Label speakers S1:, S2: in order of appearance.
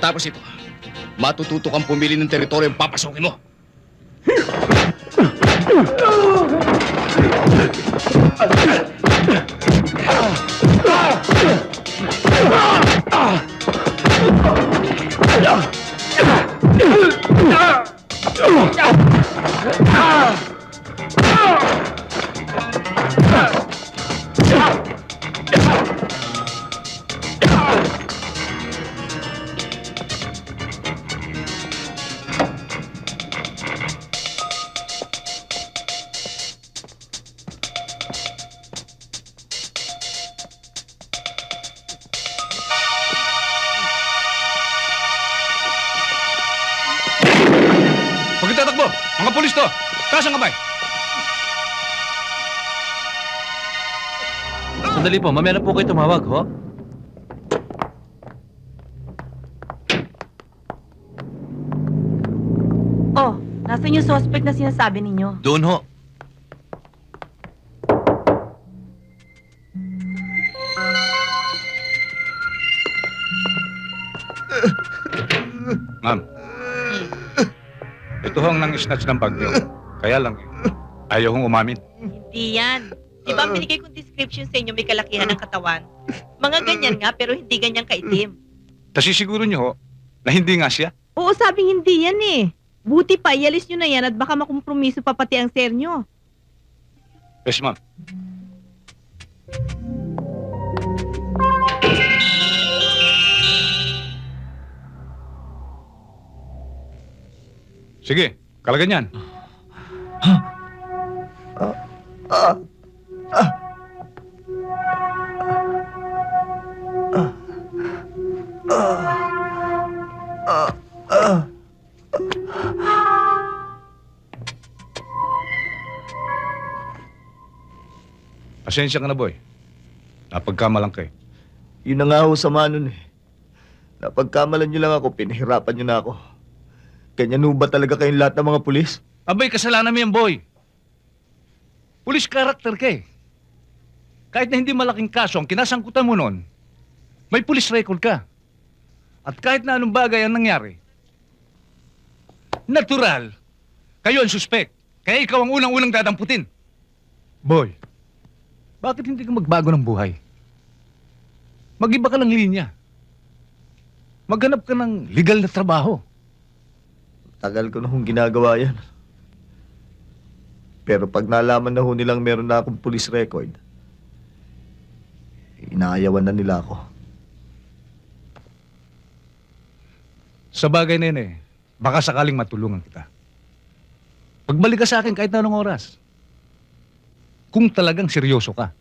S1: Pagkatapos ito, matututo kang pumili ng teritoryo ang papasukin mo.
S2: Huwag Mga pulis to! Taas ang kamay!
S3: Sandali po, mamaya na po kayo tumawag, ho?
S4: Oh, nasan yung suspect na sinasabi ninyo?
S3: Doon, ho.
S2: Ma'am. Ito hong nang snatch ng bag niyo. Kaya lang, ayaw hong umamin.
S4: Hindi yan. Di ba ang binigay kong description sa inyo may kalakihan ng katawan? Mga ganyan nga pero hindi ganyan kaitim.
S2: Kasi siguro niyo ho, na hindi nga siya.
S5: Oo, sabing hindi yan eh. Buti pa, ialis nyo na yan at baka makompromiso pa pati ang sir nyo.
S2: Yes, ma'am. Sige, kalagan yan. Pasensya ka na, boy. Napagkamalang ka eh.
S6: Yun na nga ho sama nun eh. Napagkamalan nyo lang ako, pinahirapan nyo na ako. Ganyan ho ba talaga kayong lahat ng mga pulis?
S2: Abay, kasalanan mo yan, boy. Police character ka eh. Kahit na hindi malaking kaso ang kinasangkutan mo noon, may police record ka. At kahit na anong bagay ang nangyari, natural, kayo ang suspect. Kaya ikaw ang unang-unang dadamputin. Boy, bakit hindi ka magbago ng buhay? Mag-iba ka ng linya. Maghanap ka ng legal na trabaho.
S6: Tagal ko na hong ginagawa yan. Pero pag nalaman na ho nilang meron na akong police record, inaayawan na nila ako.
S2: Sa bagay eh, baka sakaling matulungan kita. Pagbalik ka sa akin kahit na anong oras. Kung talagang seryoso ka.